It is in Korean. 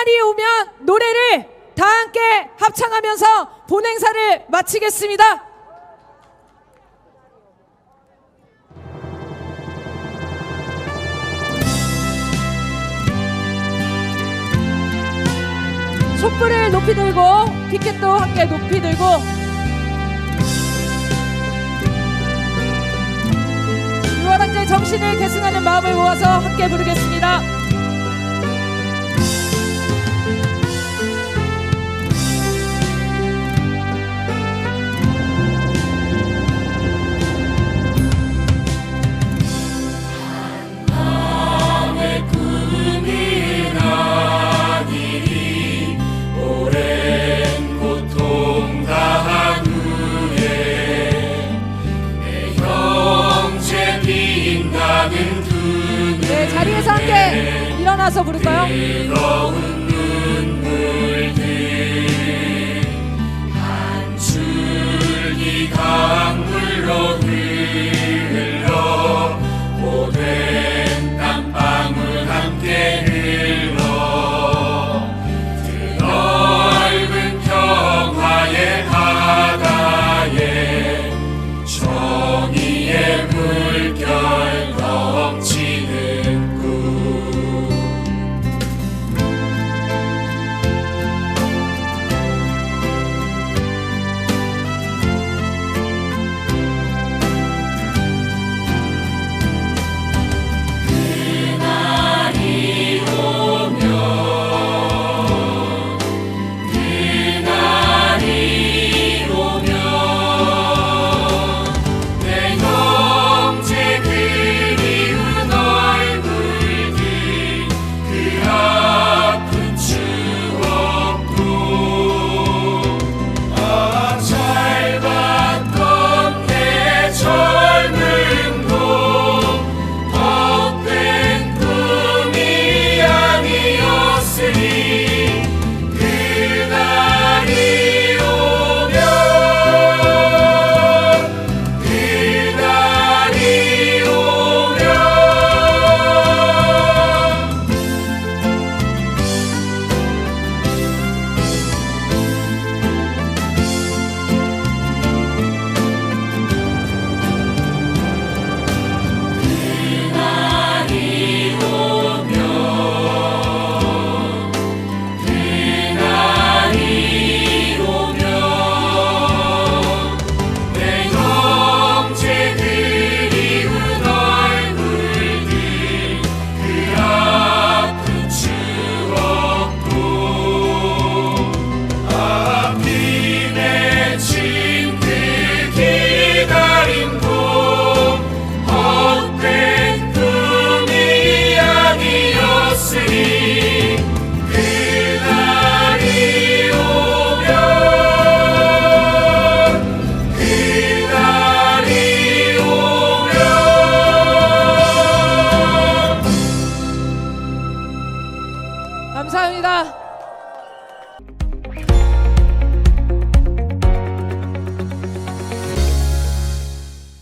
주말이 오면 노래를 다 함께 합창하면서 본행사를 마치겠습니다. 촛불을 높이 들고 피켓도 함께 높이 들고 유월항제 정신을 계승하는 마음을 모아서 함께 부르겠습니다. 따라서 부를까요?